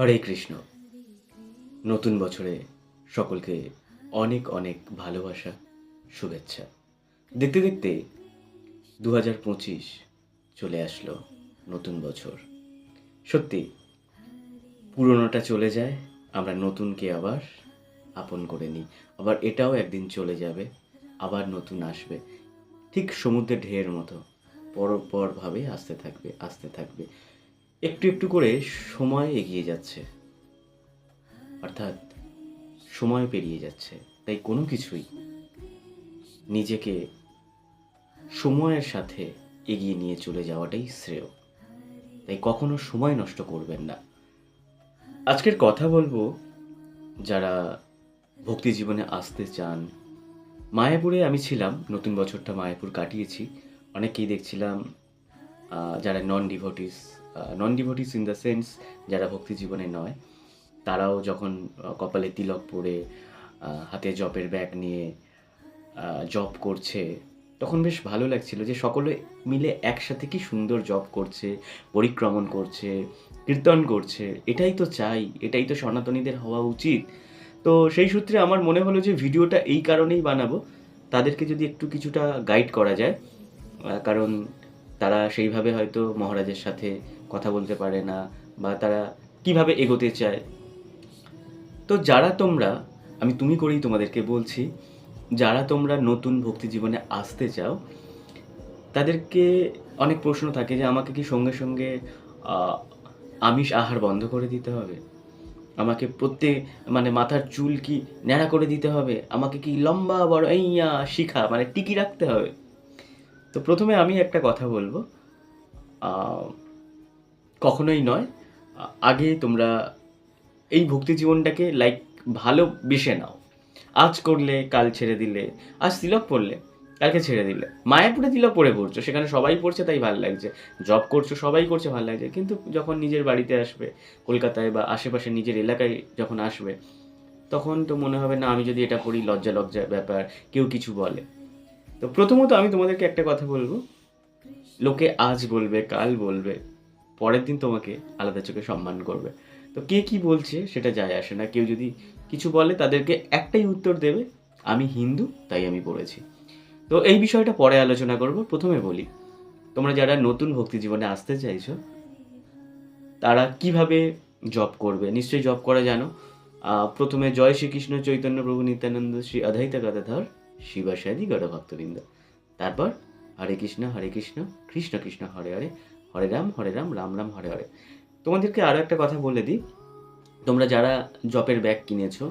হরে কৃষ্ণ। নতুন বছরে সকলকে অনেক অনেক ভালোবাসা, শুভেচ্ছা। দেখতে দেখতে দু হাজার পঁচিশ চলে আসলো নতুন বছর। সত্যি, পুরনোটা চলে যায়, আমরা নতুনকে আবার আপন করে নিই। আবার এটাও একদিন চলে যাবে, আবার নতুন আসবে। ঠিক সমুদ্রের ঢেউয়ের মতো পরপরভাবে আসতে থাকবে আসতে থাকবে। একটু একটু করে সময় এগিয়ে যাচ্ছে। অর্থাৎ সময় পেরিয়ে যাচ্ছে। তাই কোনো কিছুই নিজেকে সময়ের সাথে এগিয়ে নিয়ে চলে যাওয়াটাই শ্রেয়। তাই কখনো সময় নষ্ট করবেন না। আজকের কথা বলব যারা ভক্তি জীবনে আসতে চান। মায়াপুরে আমি ছিলাম, নতুন বছরটা মায়াপুর কাটিয়েছি। অনেকেই দেখছিলাম যারা non devotees non devotees in the sense যারা ভক্তি জীবনে নয়, তারাও যখন কপালে তিলক পরে হাতে জপের ব্যাগ নিয়ে জব করছে, তখন বেশ ভালো লাগছিল যে সকলে মিলে একসাথে কি সুন্দর জব করছে, পরিক্রমণ করছে, কীর্তন করছে। এটাই তো চাই, এটাই তো সনাতনীদের হওয়া উচিত। তো সেই সূত্রে আমার মনে হলো যে ভিডিওটা এই কারণেই বানাবো, তাদেরকে যদি একটু কিছুটা গাইড করা যায় কারণ তারা সেইভাবে হয়তো মহারাজের সাথে কথা বলতে পারে না বা তারা কীভাবে এগোতে চায়। তো যারা তোমরা, আমি তুমি করেই তোমাদেরকে বলছি, যারা তোমরা নতুন ভক্তি জীবনে আসতে চাও, তাদেরকে অনেক প্রশ্ন থাকে যে আমাকে কি সঙ্গে সঙ্গে আমিষ আহার বন্ধ করে দিতে হবে? আমাকে প্রত্যেক মানে মাথার চুল কি ন্যাড়া করে দিতে হবে? আমাকে কি লম্বা বড় এইয়া শিখা মানে টিকি রাখতে হবে? তো প্রথমে আমি একটা কথা বলব। কখনোই নয়। আগে তোমরা এই ভক্তি জীবনটাকে লাইক ভালো বেসে নাও। আজ করলে, কাল ছেড়ে দিলে, আজ তিলক পড়লে, কালকে ছেড়ে দিলে। মায়াপুরে তিলক পড়ে পড়ছো, সেখানে সবাই পড়ছে তাই ভালো লাগছে। জব করছ, সবাই করছে ভালো লাগছে। কিন্তু যখন নিজের বাড়িতে আসবে, কলকাতায় বা আশেপাশে নিজের এলাকায় যখন আসবে, তখন তো মনে হবে, না, আমি যদি এটা পড়ি, লজ্জা লজ্জা ব্যাপার, কেউ কিছু বলে। তো প্রথমত আমি তোমাদেরকে একটা কথা বলব। লোকে আজ বলবে, কাল বলবে। পরের দিন তোমাকে আলাদা চোখে সম্মান করবে। তো কে কি বলছে সেটা যায় আসে না। কেউ যদি কিছু বলে তাদেরকে একটাই উত্তর দেবে, আমি হিন্দু, তাই আমি পড়েছি। তো এই বিষয়টা পরে আলোচনা করব। প্রথমে বলি, তোমরা যারা নতুন ভক্তি জীবনে আসতে চাইছো, তারা কীভাবে জব করবে? নিশ্চয়ই জব করা জানো। প্রথমে জয় শ্রীকৃষ্ণ চৈতন্য প্রভু নিত্যানন্দ শ্রী অধাইতা গাদাধর শিবাসাদি গড় ভক্তবৃন্দ তারপর হরে কৃষ্ণ হরে কৃষ্ণ কৃষ্ণ কৃষ্ণ, হরে হরে। হরে রাম হরে রাম রাম রাম, হরে হরে। তোমাদেরকে আরও একটা কথা বলে দিই। তোমরা যারা জপের ব্যাগ কিনেছো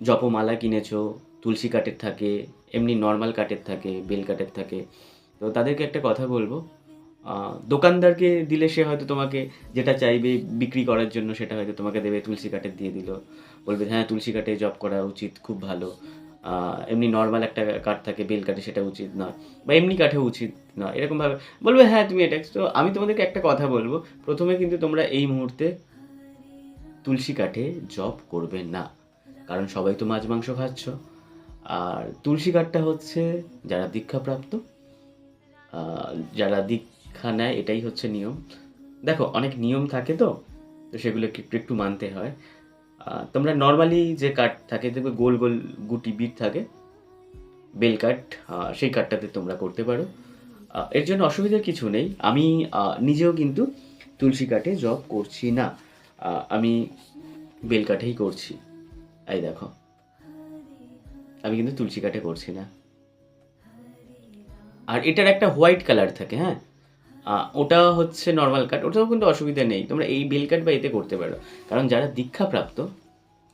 জপমালা কিনেছো, তুলসী কাঠের থাকে, এমনি নর্মাল কাঠের থাকে, বেল কাঠের থাকে, তো তাদেরকে একটা কথা বলব। দোকানদারকে দিলে সে হয়তো তোমাকে যেটা চাইবে বিক্রি করার জন্য সেটা হয়তো তোমাকে দেবে, তুলসী কাঠের দিয়ে দিল। বলবে হ্যাঁ তুলসী কাঠে জব করা উচিত, খুব ভালো। এমনি নর্মাল একটা কাঠ থাকে বেল কাঠে সেটা উচিত নয় বা এমনি কাঠে উচিত নয় এরকমভাবে বলবে হ্যাঁ তুমি এটা তো আমি তোমাদেরকে একটা কথা বলব, প্রথমে কিন্তু তোমরা এই মুহূর্তে তুলসী কাঠে জব করবে না, কারণ সবাই তো মাছ, মাংস খাচ্ছ। আর তুলসী কাঠটা হচ্ছে যারা দীক্ষাপ্রাপ্ত যারা দীক্ষা নেয়, এটাই হচ্ছে নিয়ম। দেখো, অনেক নিয়ম থাকে তো তো সেগুলো একটু একটু মানতে হয়। তোমরা নর্মালি যে কাঠ থাকে, দেখবে গোল গোল গুটি বিট থাকে বেল কাঠ সেই কাঠটাতে তোমরা করতে পারো। এর জন্য অসুবিধার কিছু নেই। আমি নিজেও কিন্তু তুলসী কাঠে জব করছি না। আমি বেল কাঠেই করছি। এই দেখো। আমি কিন্তু তুলসী কাঠে করছি না। আর এটার একটা হোয়াইট কালার থাকে হ্যাঁ? ওটা হচ্ছে নর্মাল কাঠ ওটাও কিন্তু অসুবিধা নেই। তোমরা এই বেল কাঠ বা এতে করতে পারো। কারণ যারা দীক্ষাপ্রাপ্ত,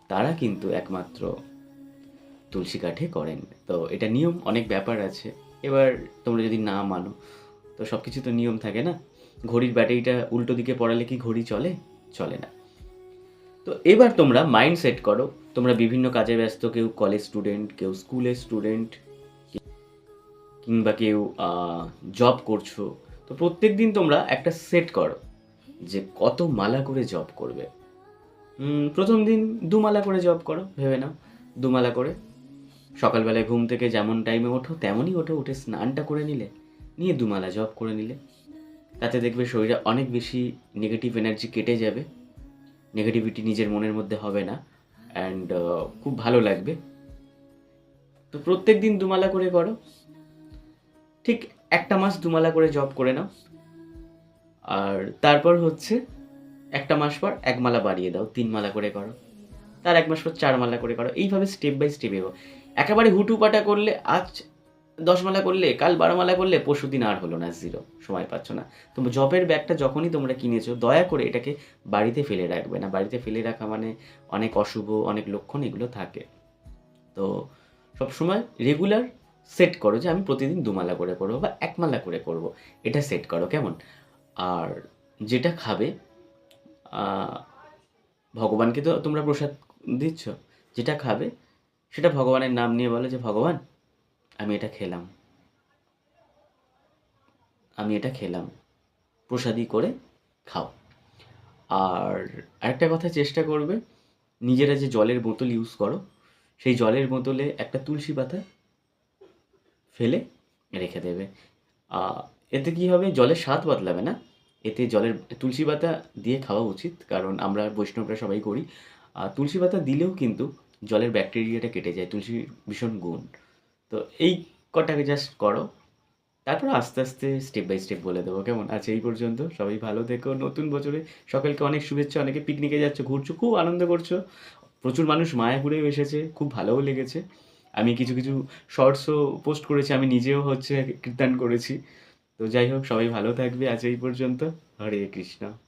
তারা কিন্তু একমাত্র তুলসী কাঠে করেন। তো এটা নিয়ম, অনেক ব্যাপার আছে। এবার তোমরা যদি না মানো, তো সব কিছু তো নিয়ম থাকে না? ঘড়ির ব্যাটারিটা উল্টো দিকে পড়ালে কি ঘড়ি চলে? চলে না। তো এবার তোমরা মাইন্ড সেট করো, তোমরা বিভিন্ন কাজে ব্যস্ত, কেউ কলেজ স্টুডেন্ট কেউ স্কুলের স্টুডেন্ট কিংবা কেউ জব করছ। তো প্রত্যেক দিন তোমরা একটা সেট করো যে কত মালা করে জব করবে। প্রথম দিন দুমালা করে জব করো, ভেবে নাও। দুমালা করে। সকালবেলায় ঘুম থেকে যেমন টাইমে ওঠো, তেমনই ওঠো, উঠে স্নানটা করে নিলে, নিয়ে দুমালা জব করে নিলে। তাতে দেখবে শরীরে অনেক বেশি নেগেটিভ এনার্জি কেটে যাবে। নেগেটিভিটি নিজের মনের মধ্যে হবে না। অ্যান্ড খুব ভালো লাগবে। তো প্রত্যেক দিন দুমালা করে করো। ঠিক একটা মাস দুমালা করে জব করে নাও। আর তারপর হচ্ছে একটা মাস পর এক মালা বাড়িয়ে দাও তিন মালা করে করো। তার এক মাস পর চার মালা করে করো। এইভাবে স্টেপ বাই স্টেপ এগো। একেবারে হুটুপাটা করলে আজ দশ মালা করলে, কাল বারো মালা করলে পরশু দিন আর হলো না জিরো সময় পাচ্ছ না। তো জবের ব্যাগটা যখনই তোমরা কিনেছো, দয়া করে এটাকে বাড়িতে ফেলে রাখবে না। বাড়িতে ফেলে রাখা মানে অনেক অশুভ, অনেক লক্ষণ এগুলো থাকে। তো সবসময় রেগুলার সেট করো যে আমি প্রতিদিন দুমালা করে করব বা এক মালা করে করব। এটা সেট করো, কেমন? আর যেটা খাবে ভগবানকে তো তোমরা প্রসাদ দিচ্ছ। যেটা খাবে, সেটা ভগবানের নাম নিয়ে বলো যে, ভগবান, আমি এটা খেলাম। আমি এটা খেলাম। প্রসাদী করে খাও। আর একটা কথা চেষ্টা করবে, নিজেরা যে জলের বোতল ইউজ করো, সেই জলের বোতলে একটা তুলসী পাতা ফেলে রেখে দেবে। এতে কি হবে? জলের স্বাদ বদলাবে না। এতে জলের, তুলসী পাতা দিয়ে খাওয়া উচিত, কারণ আমরা বৈষ্ণবরা সবাই করি। তুলসী পাতা দিলেও কিন্তু জলের ব্যাকটেরিয়াটা কেটে যায়, তুলসী ভীষণ গুণ। তো এই কটাকে জাস্ট করো। তারপর আস্তে আস্তে স্টেপ বাই স্টেপ বলে দেবো। কেমন? আছে এই পর্যন্ত। সবাই ভালো থেকো। নতুন বছরে সকলকে অনেক শুভেচ্ছা, অনেকে পিকনিকে যাচ্ছ, ঘুরছো, খুব আনন্দ করছ। প্রচুর মানুষ মায়াপুরেও এসেছে, খুব ভালোও লেগেছে। আমি কিছু কিছু শর্টসও পোস্ট করেছি, আমি নিজেও হচ্ছে কীর্তন করেছি। তো যাই হোক, সবাই ভালো থাকবে। আজ এই পর্যন্ত। হরে কৃষ্ণ।